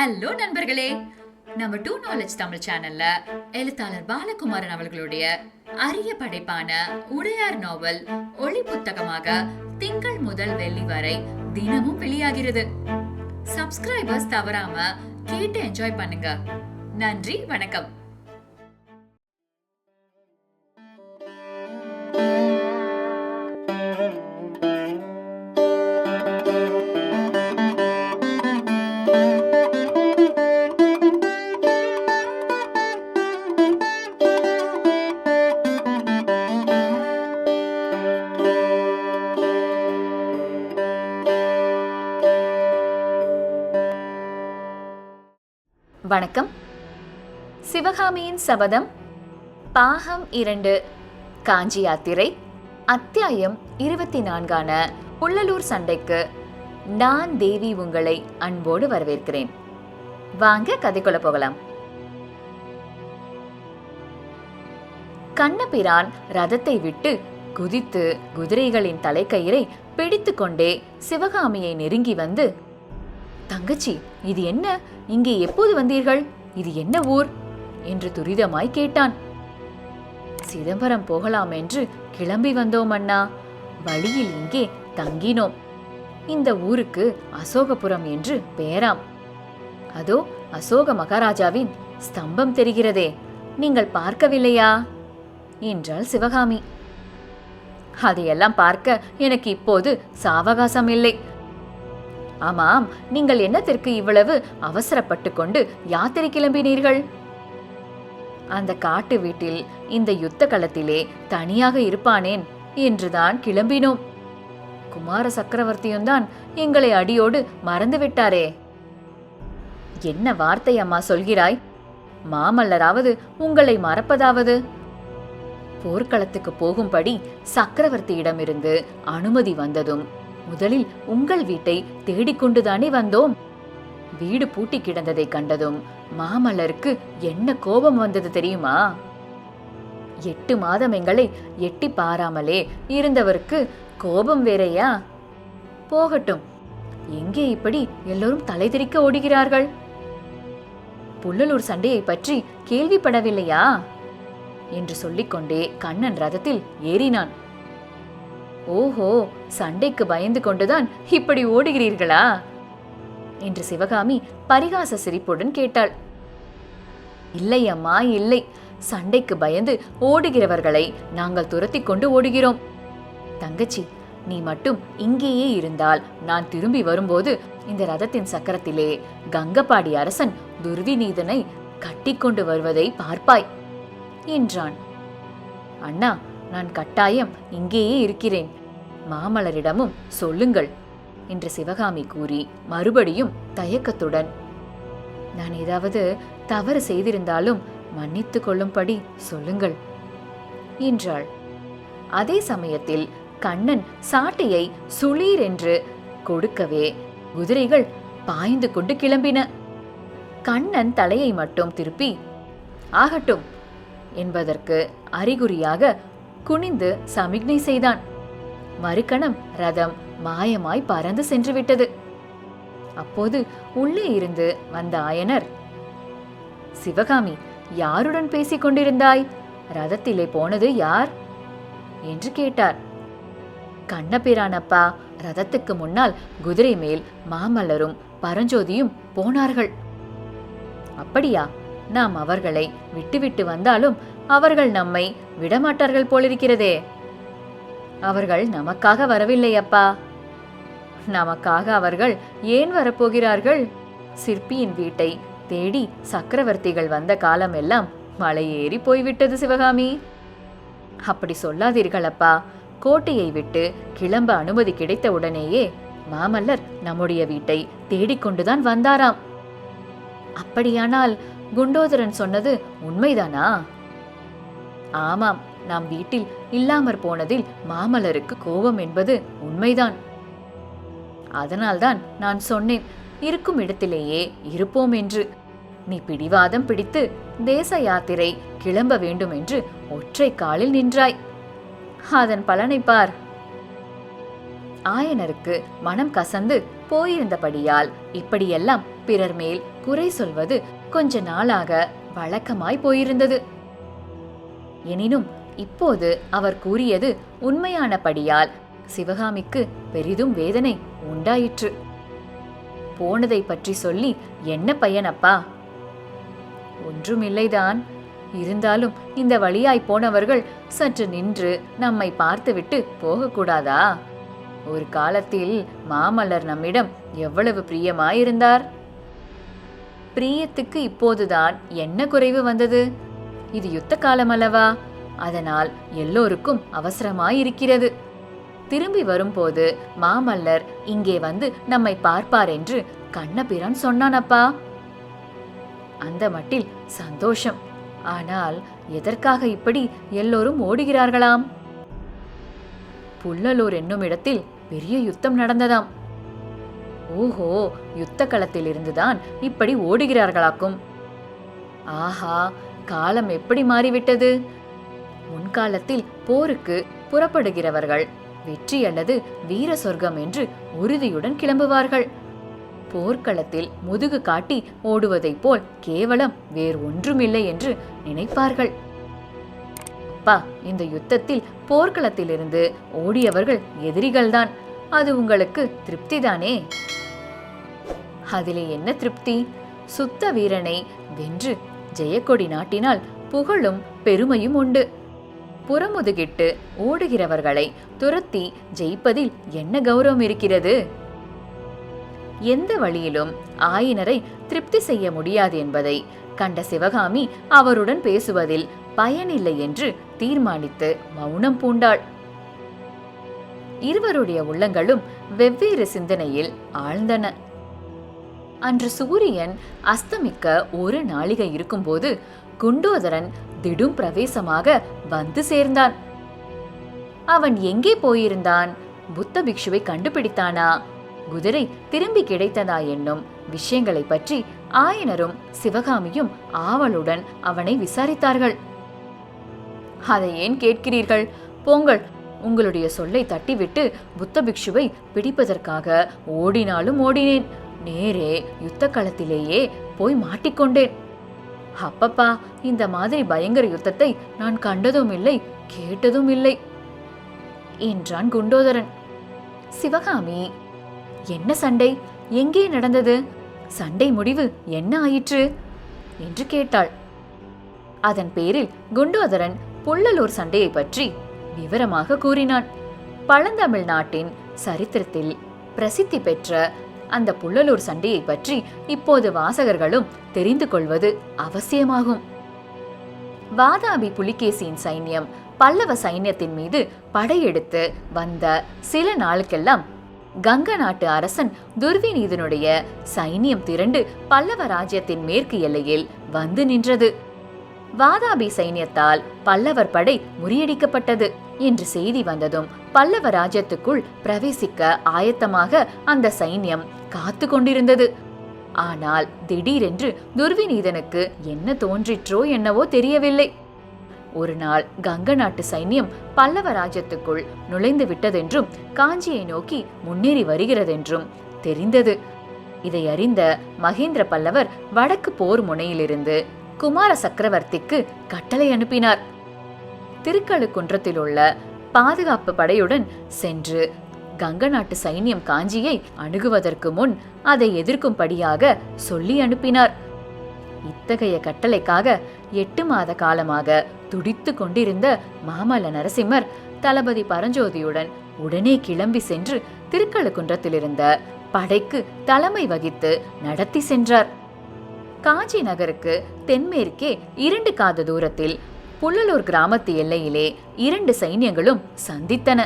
Hello நண்பர்களே. நம்ம two knowledge Tamil சேனல்ல எழுத்தாளர் பாலகுமாரன் அவர்களுடைய அரிய படைப்பான உடையார் நாவல் ஒளி புத்தகமாக திங்கள் முதல் வெள்ளி வரை தினமும் வெளியாகிறது. சப்ஸ்கிரைபர்ஸ் தவறாம கேட்டு என்ஜாய் பண்ணுங்க. நன்றி வணக்கம். வணக்கம். சிவகாமியின் சபதம் பாகம் இரண்டு காஞ்சி யாத்திரை அத்தியாயம் இருபத்தி நான்கான புள்ளலூர் சண்டைக்கு நான் தேவி உங்களை அன்போடு வரவேற்கிறேன். வாங்க கதைக்குள்ள போகலாம். கண்ணபிரான் ரதத்தை விட்டு குதித்து குதிரைகளின் தலைக்கயிறை பிடித்துக்கொண்டே சிவகாமியை நெருங்கி வந்து தங்கச்சி இது என்ன? இங்கே எப்போது வந்தீர்கள்? இது என்ன ஊர்? என்று துரிதமாய் கேட்டான். சிதம்பரம் போகலாம் என்று கிளம்பி வந்தோம் அண்ணா. வழியில் இங்கே தங்கினோம். இந்த ஊருக்கு அசோகபுரம் என்று பெயராம். அதோ அசோக மகாராஜாவின் ஸ்தம்பம் தெரிகிறதே. நீங்கள் பார்க்கவில்லையா? என்றாள் சிவகாமி. அதையெல்லாம் பார்க்க எனக்கு இப்போது சாவகாசம் இல்லை. ஆமாம் நீங்கள் என்னத்திற்கு இவ்வளவு அவசரப்பட்டு கொண்டு யாத்திரை கிளம்பினீர்கள்? அந்த காட்டு வீட்டில் இந்த யுத்த களத்திலே தனியாக இருப்பானேன் என்றுதான் கிளம்பினோம். குமார சக்கரவர்த்தியும் தான் எங்களை அடியோடு மறந்துவிட்டாரே. என்ன வார்த்தை அம்மா சொல்கிறாய்? மாமல்லராவது உங்களை மறப்பதாவது? போர்க்களத்துக்கு போகும்படி சக்கரவர்த்தியிடமிருந்து அனுமதி வந்ததும் முதலில் உங்கள் வீட்டை தேடிக்கொண்டுதானே வந்தோம். வீடு பூட்டி கிடந்ததை கண்டதும் மாமல்லருக்கு என்ன கோபம் வந்தது தெரியுமா? எட்டு மாதம் எங்களை எட்டி பாராமலே இருந்தவருக்கு கோபம் வேறையா? போகட்டும். எங்கே இப்படி எல்லோரும் தலைதிரிக்க ஓடுகிறார்கள்? புள்ளலூர் சண்டையை பற்றி கேள்விப்படவில்லையா? என்று சொல்லிக்கொண்டே கண்ணன் ரதத்தில் ஏறினான். ஓஹோ சண்டைக்கு பயந்து கொண்டுதான் இப்படி ஓடுகிறீர்களா? என்று சிவகாமி பரிகாச சிரிப்புடன் கேட்டாள். இல்லை அம்மா இல்லை. சண்டைக்கு பயந்து ஓடுகிறவர்களை நாங்கள் துரத்தி கொண்டு ஓடுகிறோம். தங்கச்சி நீ மட்டும் இங்கேயே இருந்தால் நான் திரும்பி வரும்போது இந்த ரதத்தின் சக்கரத்திலே கங்கபாடி அரசன் துர்விநீதனை கட்டிக்கொண்டு வருவதை பார்ப்பாய் என்றான். அண்ணா நான் கட்டாயம் இங்கேயே இருக்கிறேன். மாமலரிடமும் சொல்லுங்கள் என்று சிவகாமி கூறி மறுபடியும் தயக்கத்துடன் நான் ஏதாவது தவறு செய்திருந்தாலும் மன்னித்து கொள்ளும்படி சொல்லுங்கள் என்றாள். அதே சமயத்தில் கண்ணன் சாட்டையை சுளீர் என்று கொடுக்கவே குதிரைகள் பாய்ந்து கொண்டு கிளம்பின. கண்ணன் தலையை மட்டும் திருப்பி ஆகட்டும் என்பதற்கு அறிகுறியாக குனிந்து சமிக்ஞை செய்தான். மறுக்கணம் ரதம் மாயமாய் பறந்து சென்று விட்டது அப்போது உள்ளே இருந்து வந்த ஆயனர் சிவகாமி யாருடன் பேசிக் கொண்டிருந்தாய்? ரதத்திலே போனது யார்? என்று கேட்டார். கண்ணபிரானப்பா ரதத்துக்கு முன்னால் குதிரை மேல் மாமல்லரும் பரஞ்சோதியும் போனார்கள். அப்படியா? நாம் அவர்களை விட்டுவிட்டு வந்தாலும் அவர்கள் நம்மை விடமாட்டார்கள் போலிருக்கிறதே. அவர்கள் நமக்காக வரவில்லை அப்பா. நமக்காக அவர்கள் ஏன் வரப்போகிறார்கள்? சிற்பியின் வீட்டை தேடி சக்கரவர்த்திகள் வந்த காலமெல்லாம் மலையேறி போய்விட்டது சிவகாமி. அப்படி சொல்லாதீர்கள் அப்பா. கோட்டையை விட்டு கிளம்ப அனுமதி கிடைத்த உடனேயே மாமல்லர் நம்முடைய வீட்டை தேடிக்கொண்டுதான் வந்தாராம். அப்படியானால் குண்டோதரன் சொன்னது உண்மைதானா? ஆமாம் நாம் வீட்டில் இல்லாமற் போனதில் மாமல்லருக்கு கோபம் என்பது உண்மைதான். அதனால்தான் நான் சொன்னேன் இருக்கும் இடத்திலேயே இருப்போம் என்று. நீ பிடிவாதம் பிடித்து தேச யாத்திரை கிளம்ப வேண்டும் என்று ஒற்றை காலில் நின்றாய். அதன் பலனை பார். ஆயனருக்கு மனம் கசந்து போயிருந்தபடியால் இப்படியெல்லாம் பிறர் மேல் குறை சொல்வது கொஞ்ச நாளாக வழக்கமாய் போயிருந்தது. எனினும் இப்போது அவர் கூறியது உண்மையானபடியால் சிவகாமிக்கு பெரிதும் வேதனை உண்டாயிற்று. போனதை பற்றி சொல்லி என்ன பயனப்பா? ஒன்றுமில்லைதான். இருந்தாலும் இந்த வழியாய் போனவர்கள் சற்று நின்று நம்மை பார்த்துவிட்டு போகக்கூடாதா? ஒரு காலத்தில் மாமல்லர் நம்மிடம் எவ்வளவு பிரியமாயிருந்தார்? பிரியத்துக்கு இப்போதுதான் என்ன குறைவு வந்தது? இது யுத்த காலம் அல்லவா? அதனால் எல்லோருக்கும் அவசரமாயிருக்கிறது. திரும்பி வரும்போது மாமல்லர் இங்கே வந்து நம்மை பார்ப்பார் என்று கண்ணபிரான் சொன்னானப்பா அந்த மட்டில் சந்தோஷம். ஆனால் எதற்காக இப்படி எல்லோரும் ஓடுகிறார்களாம்? புல்லலூர் என்னும் இடத்தில் பெரிய யுத்தம் நடந்ததாம். ஓஹோ யுத்த களத்தில் இருந்துதான் இப்படி ஓடுகிறார்களாக்கும். ஆஹா காலம் எப்படி மாறிவிட்டது? முன்காலத்தில் போருக்கு புறப்படுகிறவர்கள் வெற்றி அல்லது வீர சொர்க்கம் என்று உறுதியுடன் கிளம்புவார்கள். போர்க்களத்தில் முதுகு காட்டி ஓடுவதைப் போல் கேவலம் வேறு ஒன்றுமில்லை என்று நினைப்பார்கள். அப்பா இந்த யுத்தத்தில் போர்க்களத்திலிருந்து ஓடியவர்கள் எதிரிகள்தான். அது உங்களுக்கு திருப்திதானே? அதிலே என்ன திருப்தி? சுத்த வீரனை வென்று ஜெயக்கொடி நாட்டினால் புகழும் பெருமையும் உண்டு. புறமுதுகிட்டு ஓடுகிறவர்களை துரத்தி ஜெயிப்பதில் என்ன கௌரவம் இருக்கிறது? எந்த வழியிலும் ஆயினரை திருப்தி செய்ய முடியாது என்பதை கண்ட சிவகாமி அவருடன் பேசுவதில் பயனில்லை என்று தீர்மானித்து மௌனம் பூண்டாள். இருவருடைய உள்ளங்களும் வெவ்வேறு சிந்தனையில் ஆழ்ந்தன. அன்று சூரியன் அஸ்தமிக்க ஒரு நாளிகை இருக்கும்போது குண்டோதரன் திடும் பிரவேசமாக வந்து சேர்ந்தான். அவன் எங்கே போயிருந்தான்? புத்த பிக்ஷுவை கண்டுபிடித்தானா? குதிரை திரும்பி கிடைத்ததா என்னும் விஷயங்களை பற்றி ஆயனரும் சிவகாமியும் ஆவலுடன் அவனை விசாரித்தார்கள். அதை ஏன் கேட்கிறீர்கள்? போங்கள் உங்களுடைய சொல்லை தட்டிவிட்டு புத்த பிக்ஷுவை பிடிப்பதற்காக ஓடினாலும் ஓடினேன். நேரே யுத்த களத்திலேயே போய் மாட்டிக்கொண்டேன். அப்பப்பா இந்த மாதிரி பயங்கர யுத்தத்தை நான் கண்டதும் இல்லை கேட்டதும் இல்லை என்றான் குண்டோதரன். சிவகாமி என்ன சண்டை? எங்கே நடந்தது? சண்டை முடிவு என்ன ஆயிற்று? என்று கேட்டாள். அதன் பேரில் குண்டோதரன் புள்ளலூர் சண்டையை பற்றி விவரமாக கூறினான். பழந்தமிழ் நாட்டின் சரித்திரத்தில் பிரசித்தி பெற்ற அந்த புள்ளலூர் சண்டையை பற்றி இப்போது வாசகர்களும் தெரிந்து கொள்வது அவசியமாகும். வாதாபி புலிகேசியின் சைன்யம் பல்லவ சைன்யத்தின் மீது படையெடுத்து வந்த சில நாளுக்கெல்லாம் கங்க நாட்டு அரசன் துர்விநீதனுடைய சைன்யம் திரண்டு பல்லவ ராஜ்யத்தின் மேற்கு எல்லையில் வந்து நின்றது. வாதாபி சைன்யத்தால் பல்லவர் படை முறியடிக்கப்பட்டது என்று செய்தி வந்ததும் பல்லவ ராஜ்யத்துக்குள் பிரவேசிக்க ஆயத்தமாக அந்த சைன்யம் காத்து கொண்டிருந்தது. ஆனால் திடீரென்று துர்விநீதனுக்கு என்ன தோன்றிற்றோ என்னவோ தெரியவில்லை. ஒரு நாள் கங்க நாட்டு சைன்யம் பல்லவ ராஜ்யத்துக்குள் நுழைந்து விட்டதென்றும் காஞ்சியை நோக்கி முன்னேறி வருகிறதென்றும் தெரிந்தது. இதை அறிந்த மகேந்திர பல்லவர் வடக்கு போர் முனையிலிருந்து குமார சக்கரவர்த்திக்கு கட்டளை அனுப்பினார். திருக்கழுக்குன்றத்தில் உள்ள பாதுகாப்பு படையுடன் சென்று கங்க நாட்டு சைன்யம் காஞ்சியை அணுகுவதற்கு முன் அதை எதிர்க்கும்படியாக சொல்லி அனுப்பினார். இத்தகைய கட்டளைக்காக எட்டு மாத காலமாக துடித்து கொண்டிருந்த மாமல்ல நரசிம்மர் தளபதி பரஞ்சோதியுடன் உடனே கிளம்பி சென்று திருக்கழுக்குன்றத்திலிருந்த படைக்கு தலைமை வகித்து நடத்தி சென்றார். காஞ்சி நகருக்கு தென்மேற்கே இரண்டு காத தூரத்தில் புள்ளலூர் கிராமத்து எல்லையிலே இரண்டு சைன்யங்களும் சந்தித்தன.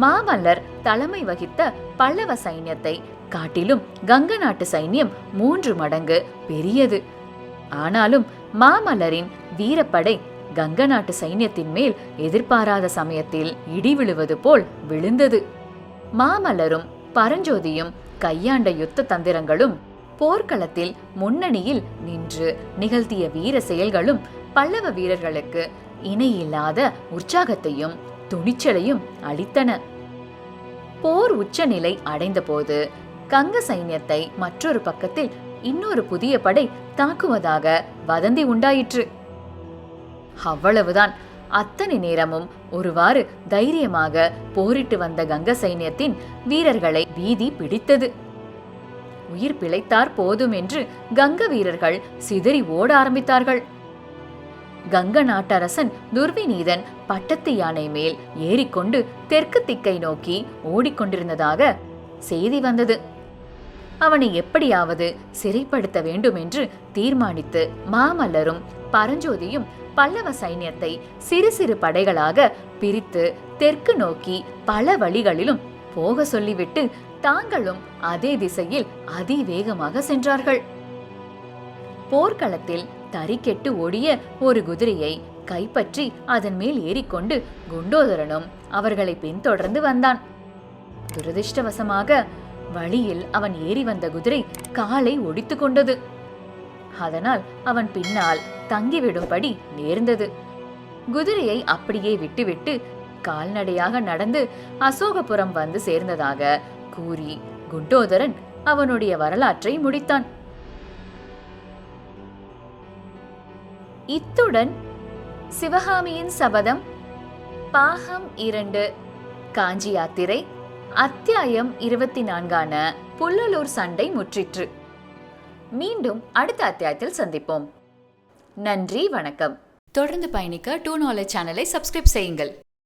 மாமல்லர் தலைமை வகித்த பல்லவ சைன்யத்தை காட்டிலும் கங்க நாட்டு சைன்யம் மூன்று மடங்கு பெரியது. ஆனாலும் மாமல்லரின் வீரப்படை கங்க நாட்டு சைன்யத்தின் மேல் எதிர்பாராத சமயத்தில் இடி விழுவது போல் விழுந்தது. மாமல்லரும் பரஞ்சோதியும் கையாண்ட யுத்த தந்திரங்களும் போர்க்களத்தில் முன்னணியில் நின்று நிகழ்த்திய வீர செயல்களும் பல்லவ வீரர்களுக்கு இணையில்லாத உற்சாகத்தையும் துணிச்சலையும் அளித்தன. போர் உச்சநிலை அடைந்தபோது கங்க சைன்யத்தை மற்றொரு பக்கத்தில் இன்னொரு புதிய படை தாக்குவதாக வதந்தி உண்டாயிற்று. அவ்வளவுதான். அத்தனை நேரமும் ஒருவாறு தைரியமாக போரிட்டு வந்த கங்க சைன்யத்தின் வீரர்களை வீதி பிடித்தது. உயிர் பிழைத்தார் போதும் என்று கங்க வீரர்கள் சிதறி ஓட ஆரம்பித்தார்கள். கங்க நாட்டரசன் துர்விநீதன் பட்டத்து யானை மேல் ஏறிக்கொண்டு தெற்கு திக்கை நோக்கி ஓடிக்கொண்டிருந்ததாக செய்தி வந்தது. அவனை எப்படியாவது சிறைப்படுத்த வேண்டும் என்று தீர்மானித்து மாமல்லரும் பரஞ்சோதியும் பல்லவ சைன்யத்தை சிறு சிறு படைகளாக பிரித்து தெற்கு நோக்கி பல வழிகளிலும் போக சொல்லிவிட்டு தாங்களும் அதே திசையில் அதிவேகமாக சென்றார்கள். போர்க்களத்தில் தறிக்கெட்டு ஓடிய ஒரு குதிரையை கைப்பற்றி அதன் மேல் ஏறிக்கொண்டு குண்டோதரனும் அவர்களை பின்தொடர்ந்து வந்தான். துரதிர்ஷ்டவசமாக வழியில் அவன் ஏறி வந்த குதிரை காலை ஒடித்து கொண்டது. அதனால் அவன் பின்னால் தங்கிவிடும்படி நேர்ந்தது. குதிரையை அப்படியே விட்டுவிட்டு கால்நடையாக நடந்து அசோகபுரம் வந்து சேர்ந்ததாக கூறி குண்டோதரன் அவனுடைய வரலாற்றை முடித்தான். இத்துடன் சிவகாமியின் சபதம் பாகம் இரண்டு காஞ்சி யாத்திரை அத்தியாயம் இருபத்தி நான்கான புல்லலூர் சண்டை முற்றிற்று. மீண்டும் அடுத்த அத்தியாயத்தில் சந்திப்போம். நன்றி வணக்கம். தொடர்ந்து பயணிக்க டூ நாலேஜ் சேனலை சப்ஸ்கிரைப் செய்யுங்கள்.